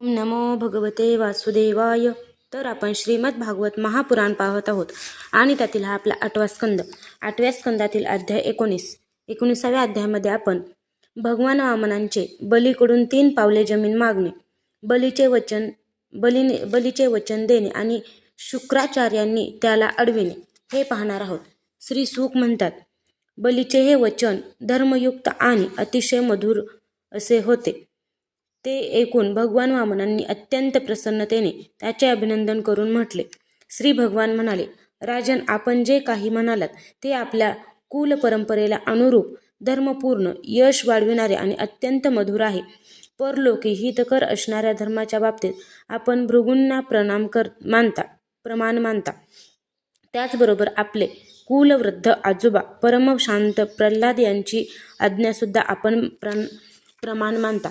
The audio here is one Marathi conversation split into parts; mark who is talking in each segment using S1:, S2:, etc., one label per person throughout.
S1: नमो भगवते वासुदेवाय. तर आपण श्रीमद भागवत महापुराण पाहत आहोत. आणि त्यातील हा आपला आठवा स्कंद. आठव्या स्कंदातील अध्याय एकोणीस. एकोणीसाव्या अध्यायामध्ये आपण भगवान वामनांचे बलीकडून तीन पावले जमीन मागणे. बलीचे वचन बलीने बलीचे वचन देणे आणि शुक्राचार्यांनी त्याला अडविणे. हे पाहणार आहोत. श्री सुख म्हणतात बलीचे हे वचन धर्मयुक्त आणि अतिशय मधुर असे होते. ते ऐकून भगवान वामनांनी अत्यंत प्रसन्नतेने त्याचे अभिनंदन करून म्हटले. श्री भगवान म्हणाले राजन आपण जे काही म्हणालात ते आपल्या कुल परंपरेला अनुरूप धर्मपूर्ण यश वाढविणारे आणि अत्यंत मधुर आहे. परलोकी हितकर असणाऱ्या धर्माच्या बाबतीत आपण भृगूंना प्रणाम कर मानता प्रमाण मानता. त्याचबरोबर आपले कुलवृद्ध आजोबा परम शांत प्रल्हाद यांची आज्ञासुद्धा आपण प्र प्रमाण मानता.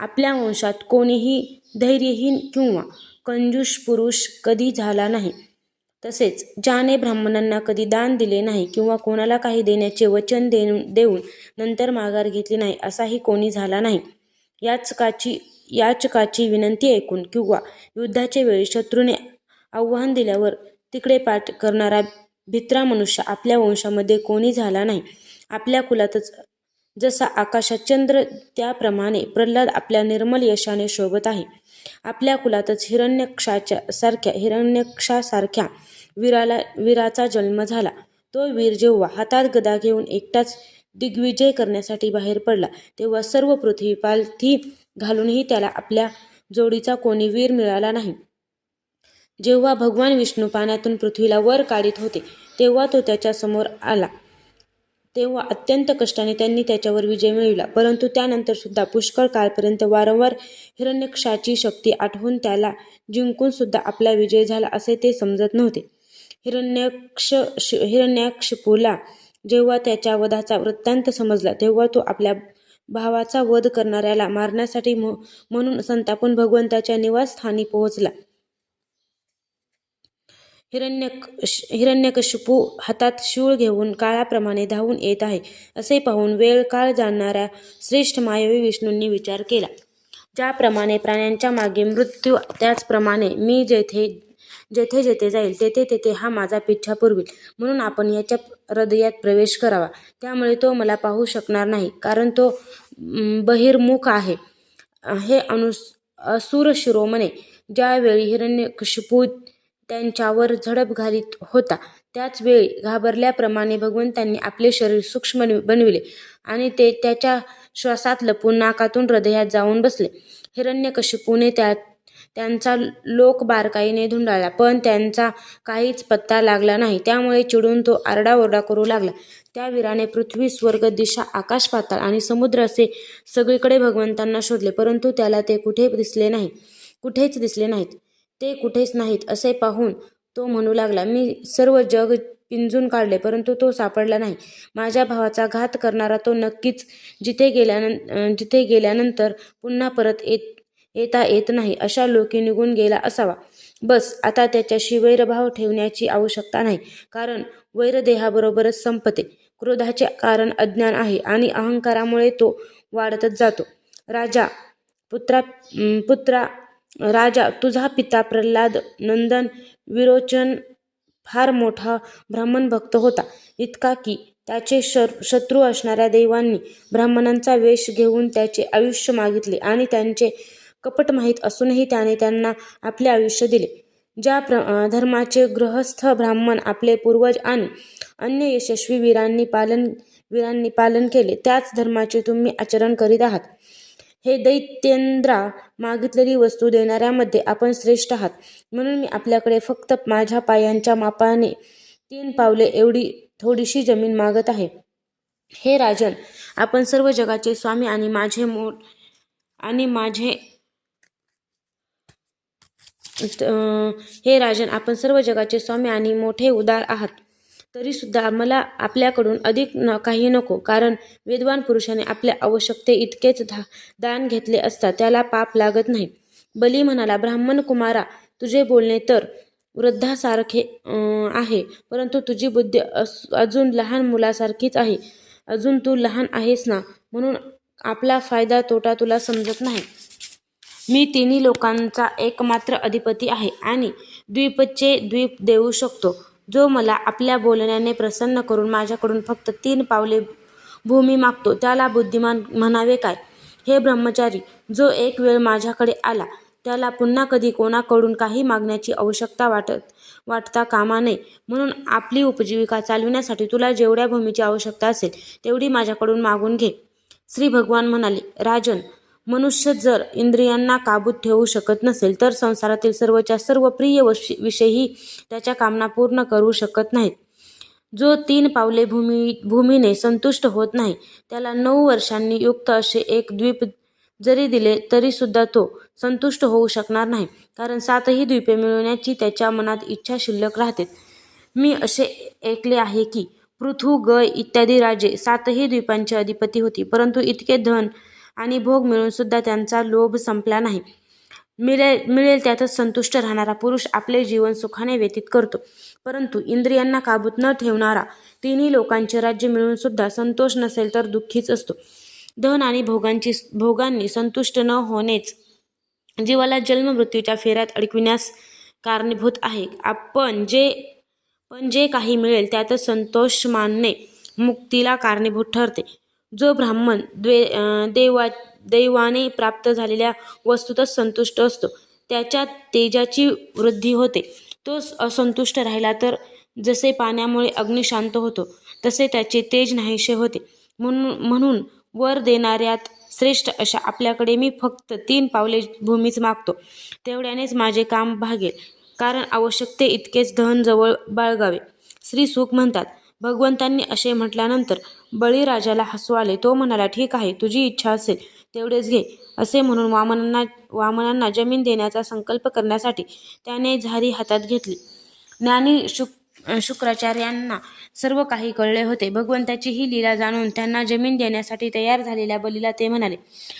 S1: आपल्या वंशात कोणीही धैर्यहीन किंवा कंजूष पुरुष कधी झाला नाही. तसेच ज्याने ब्राह्मणांना कधी दान दिले नाही किंवा कोणाला काही देण्याचे वचन देऊन देऊन नंतर माघार घेतली नाही असाही कोणी झाला नाही. याचकाची याचकाची विनंती ऐकून किंवा युद्धाच्या वेळी शत्रूने आव्हान दिल्यावर तिकडे पाठ करणारा भित्रा मनुष्य आपल्या वंशामध्ये कोणी झाला नाही. आपल्या कुलातच जसा आकाशात चंद्र त्याप्रमाणे प्रल्हाद आपल्या निर्मल यशाने शोभत आहे. आपल्या कुलातच हिरण्यक्षाच्या सारख्या हिरण्यक्षासारख्या वीराला वीराचा जन्म झाला. तो वीर जेव्हा हातात गदा घेऊन एकटाच दिग्विजय करण्यासाठी बाहेर पडला तेव्हा सर्व पृथ्वी पालथी घालूनही त्याला आपल्या जोडीचा कोणी वीर मिळाला नाही. जेव्हा भगवान विष्णू पाण्यातून पृथ्वीला वर काढीत होते तेव्हा तो त्याच्यासमोर आला. तेव्हा अत्यंत कष्टाने त्यांनी त्याच्यावर विजय मिळविला. परंतु त्यानंतर सुद्धा पुष्कळ काळपर्यंत वारंवार हिरण्यक्षाची शक्ती आठवून त्याला जिंकून सुद्धा आपला विजय झाला असे ते समजत नव्हते. हिरण्यक्ष हिरण्याक्षपूला जेव्हा त्याच्या वधाचा वृत्तांत समजला तेव्हा तो आपल्या भावाचा वध करणाऱ्याला मारण्यासाठी म्हणून संतापून भगवंताच्या निवासस्थानी पोहोचला. हिरण्यक हिरण्यकशिपू हातात शूळ घेऊन काळाप्रमाणे धावून येत आहे असे पाहून वेळ काळ जाणणाऱ्या श्रेष्ठ मायवी विष्णूंनी विचार केला. ज्याप्रमाणे प्राण्यांच्या मागे मृत्यू त्याचप्रमाणे मी जेथे जेथे जेथे जाईल तेथे तेथे हा माझा पिच्छा पुरवी म्हणून आपण याच्या हृदयात प्रवेश करावा. त्यामुळे तो मला पाहू शकणार नाही कारण तो बहिर्मुख आहे. हे अनुस असुर शिरोमणे ज्यावेळी हिरण्यकशिपू त्यांच्यावर झडप घालीत होता. त्याच वेळी घाबरल्याप्रमाणे भगवंतांनी आपले शरीर सूक्ष्म बनविले आणि ते त्याच्या श्वासात लपून नाकातून हृदयात जाऊन बसले. हिरण्यकशिपूने त्या त्यांचा लोक बारकाईने धुंडाळला पण त्यांचा काहीच पत्ता लागला नाही. त्यामुळे चिडून तो आरडाओरडा करू लागला. त्या वीराने पृथ्वी स्वर्ग दिशा आकाश पाताळ आणि समुद्र असे सगळीकडे भगवंतांना शोधले परंतु त्याला ते कुठे दिसले नाही कुठेच दिसले नाहीत. ते कुठेच नाहीत असे पाहून तो म्हणू लागला मी सर्व जग पिंजून काढले परंतु तो सापडला नाही. माझ्या भावाचा घात करणारा तो नक्कीच जिथे गेल्यानं जिथे गेल्यानंतर पुन्हा परत येत येता येत नाही अशा लोकी निघून गेला असावा. बस आता त्याच्याशी वैरभाव ठेवण्याची आवश्यकता नाही कारण वैरदेहाबरोबरच संपते. क्रोधाचे कारण अज्ञान आहे आणि अहंकारामुळे तो वाढतच जातो. राजा पुत्रा पुत्रा राजा तुझा पिता प्रल्हाद नंदन विरोचन फार मोठा ब्राह्मण भक्त होता. इतका की त्याचे शर शत्रू असणाऱ्या देवांनी ब्राह्मणांचा वेश घेऊन त्याचे आयुष्य मागितले आणि त्यांचे कपट माहीत असूनही त्याने त्यांना आपले आयुष्य दिले. ज्या प्र धर्माचे गृहस्थ ब्राह्मण आपले पूर्वज आणि अन्य यशस्वी वीरांनी पालन वीरांनी पालन केले त्याच धर्माचे तुम्ही आचरण करीत आहात. हे दैत्येंद्रा मागितलेली वस्तू देणाऱ्यामध्ये आपण श्रेष्ठ आहात. म्हणून मी आपल्याकडे फक्त माझ्या पायांच्या मापाने तीन पावले एवढी थोडीशी जमीन मागत आहे. हे राजन आपण सर्व जगाचे स्वामी आणि माझे मोठ आणि माझे हे राजन आपण सर्व जगाचे स्वामी आणि मोठे उदार आहात. तरीसुद्धा मला आपल्याकडून अधिक न काही नको. कारण वेदवान पुरुषाने आपल्या आवश्यकते इतकेच धा दान घेतले असता त्याला पाप लागत नाही बली म्हणाला ब्राह्मण कुमारा तुझे बोलणे तर वृद्धासारखे आहे. परंतु तुझी बुद्धी अजून लहान मुलासारखीच आहे. अजून तू लहान आहेस ना म्हणून आपला फायदा तोटा तुला समजत नाही. मी तिन्ही लोकांचा एकमात्र अधिपती आहे आणि द्वीपचे द्वीप देऊ शकतो. जो मला आपल्या बोलण्याने प्रसन्न करून माझ्याकडून फक्त तीन पावले भूमी मागतो त्याला बुद्धिमान म्हणावे काय? हे ब्रह्मचारी जो एक वेळ माझ्याकडे आला त्याला पुन्हा कधी कोणाकडून काही मागण्याची आवश्यकता वाटत वाटता कामा नये. म्हणून आपली उपजीविका चालविण्यासाठी तुला जेवढ्या भूमीची आवश्यकता असेल तेवढी माझ्याकडून मागून घे. श्री भगवान म्हणाले राजन मनुष्य जर इंद्रियांना काबूत ठेवू शकत नसेल तर संसारातील सर्वच्या सर्व प्रिय विषयी त्याच्या कामना पूर्ण करू शकत नाहीत. जो तीन पावले भूमी भूमीने संतुष्ट होत नाही त्याला नऊ वर्षांनी युक्त असे एक द्वीप जरी दिले तरी सुद्धा तो संतुष्ट होऊ शकणार नाही कारण सातही द्वीपे मिळवण्याची त्याच्या मनात इच्छा शिल्लक राहते. मी असे ऐकले आहे की पृथू ग इत्यादी राजे सातही द्वीपांचे अधिपती होती परंतु इतके धन आणि भोग मिळून सुद्धा त्यांचा लोभ संपला नाही. मिळेल मिळेल त्यातच संतुष्ट राहणारा पुरुष आपले जीवन सुखाने व्यतीत करतो. परंतु इंद्रियांना काबूत न ठेवणारा तिन्ही लोकांचे राज्य मिळून सुद्धा संतोष नसेल तर दुःखीच असतो. धन आणि भोगांची भोगांनी संतुष्ट न होणेच जीवाला जन्ममृत्यूच्या फेऱ्यात अडकविण्यास कारणीभूत आहे. आपण जे पण जे काही मिळेल त्यातच संतोष मानणे मुक्तीला कारणीभूत ठरते. जो ब्राह्मण द्वे देवा दैवाने प्राप्त झालेल्या वस्तूतच संतुष्ट असतो. त्याच्या तेजाची वृद्धी होते. तोच असंतुष्ट राहिला तर जसे पाण्यामुळे अग्नी शांत होतो तसे त्याचे तेज नाहीसे होते. म्हणून म्हणून वर देणाऱ्यात श्रेष्ठ अशा आपल्याकडे मी फक्त तीन पावले भूमीच मागतो. तेवढ्यानेच माझे काम भागेल. कारण आवश्यकते इतकेच धन जवळ बाळगावे. श्री सुख म्हणतात भगवंतांनी असे म्हटल्यानंतर बळीराजाला हसू आले. तो म्हणाला ठीक आहे तुझी इच्छा असेल तेवढेच घे. असे म्हणून वामनांना वामनांना जमीन देण्याचा संकल्प करण्यासाठी त्याने झारी हातात घेतली. ज्ञानी शुक शुक्राचार्यांना सर्व काही कळले होते. भगवंताची ही लीला जाणून त्यांना जमीन देण्यासाठी तयार झालेल्या बलीला ते म्हणाले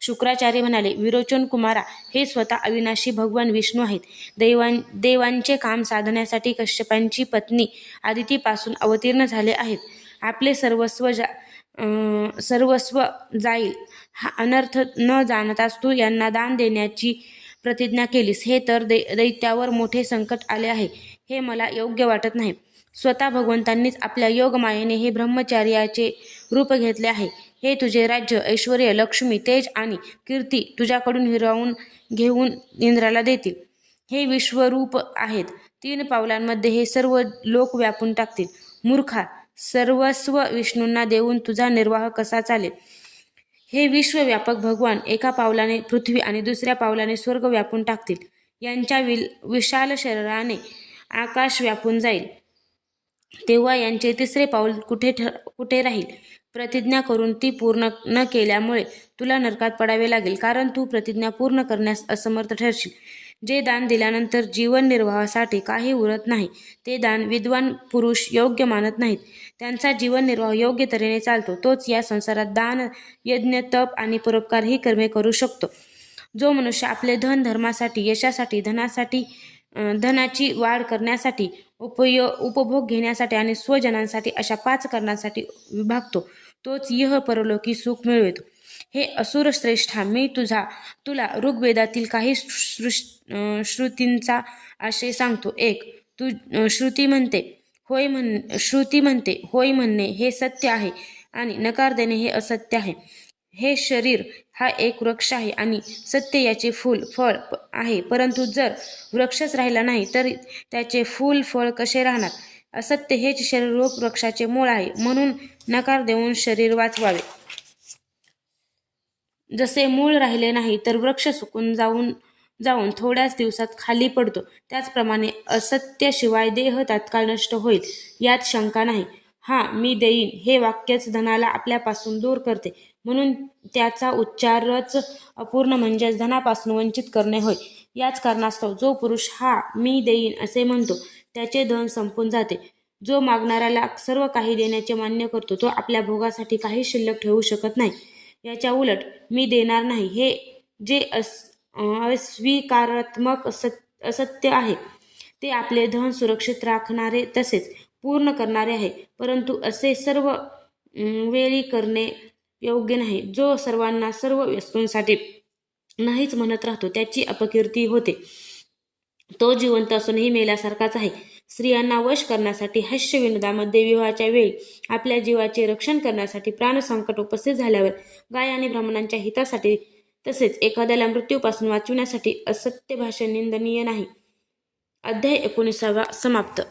S1: शुक्राचार्य म्हणाले विरोचन कुमारा हे स्वतः अविनाशी भगवान विष्णू आहेत. देवां देवांचे काम साधण्यासाठी कश्यपांची पत्नी आदितीपासून अवतीर्ण झाले आहेत. आपले सर्वस्व जा सर्वस्व जाईल. हा अनर्थ न जाणताच तू यांना दान देण्याची प्रतिज्ञा केलीस. हे तर दै दैत्यावर मोठे संकट आले आहे. हे मला योग्य वाटत नाही. स्वतः भगवंतांनीच आपल्या योगमायेने हे ब्रह्मचार्याचे रूप घेतले आहे. हे तुझे राज्य ऐश्वर लक्ष्मी तेज आणि कीर्ती तुझ्याकडून हिरावून घेऊन इंद्राला देतील. हे विश्वरूप आहेत. तीन पावलांमध्ये हे सर्व लोक व्यापून टाकतील. मूर्खा सर्वस्व विष्णूंना देऊन तुझा निर्वाह कसा चालेल? हे विश्वव्यापक भगवान एका पावलाने पृथ्वी आणि दुसऱ्या पावलाने स्वर्ग व्यापून टाकतील. यांच्या विल विशाल शरीराने आकाश व्यापून जाईल. तेव्हा यांचे तिसरे पाऊल कुठे ठ कुठे राहील? प्रतिज्ञा करून ती पूर्ण न केल्यामुळे तुला नरकात पडावे लागेल कारण तू प्रतिज्ञा पूर्ण करण्यास असमर्थ ठरशील. जे दान दिल्यानंतर जीवन निर्वाहासाठी काही उरत नाही ते दान विद्वान पुरुष योग्य मानत नाहीत. त्यांचा जीवननिर्वाह योग्य तऱ्हेने चालतो. तोच या संसारात दान यज्ञ तप आणि परोपकार ही कर्मे करू शकतो. जो मनुष्य आपले धन धर्मासाठी यशासाठी धनासाठी धनाची वाढ करण्यासाठी उपयो उपभोग घेण्यासाठी आणि स्वजनांसाठी अशा पाच कारणांसाठी विभागतो. तोच यह परलोकी सुख मिळवितो. हे असुर श्रेष्ठा मी तुझा तुला ऋग्वेदातील काही श्रुतींचा आशय सांगतो. एक तू श्रुती म्हणते होय म्हण श्रुती म्हणते होय म्हणणे हे सत्य आहे आणि नकार देणे हे असत्य आहे. हे शरीर हा एक वृक्ष आहे आणि सत्य याचे फूल फळ आहे. परंतु जर वृक्षच राहिला नाही तर त्याचे फूल फळ कसे राहणार? असत्य हेच शरीररूप वृक्षाचे मूळ आहे. म्हणून नकार देऊन शरीर वाचवावे. जसे मूळ राहिले नाही तर वृक्ष सुकून जाऊन जाऊन थोड्याच दिवसात खाली पडतो. त्याचप्रमाणे असत्याशिवाय देह तात्काळ नष्ट होईल यात शंका नाही. हा मी देईन. हे वाक्यच धनाला आपल्यापासून दूर करते. म्हणून त्याचा उच्चारच अपूर्ण म्हणजेच धनापासून वंचित करणे होय. याच कारणास्तव जो पुरुष हा मी देईन असे म्हणतो त्याचे धन संपून जाते. जो मागणाऱ्याला सर्व काही देण्याचे मान्य करतो तो आपल्या भोगासाठी काही शिल्लक ठेवू शकत नाही. याच्या उलट मी देणार नाही हे जे अस अस्वीकारात्मक असत असत्य आहे ते आपले धन सुरक्षित राखणारे तसेच पूर्ण करणारे आहे. परंतु असे सर्व वेळी करणे योग्य नाही. जो सर्वांना सर्व वस्तूंसाठी नाहीच म्हणत राहतो त्याची अपकीर्ती होते. तो जिवंत असूनही मेल्यासारखाच आहे. स्त्रियांना वश करण्यासाठी हास्यविनोदामध्ये विवाहाच्या वेळी आपल्या जीवाचे रक्षण करण्यासाठी प्राणसंकट उपस्थित झाल्यावर गाय आणि ब्राह्मणांच्या हितासाठी तसेच एखाद्याला मृत्यूपासून वाचविण्यासाठी असत्य भाषण निंदनीय नाही. अध्याय एकोणीसावा समाप्त.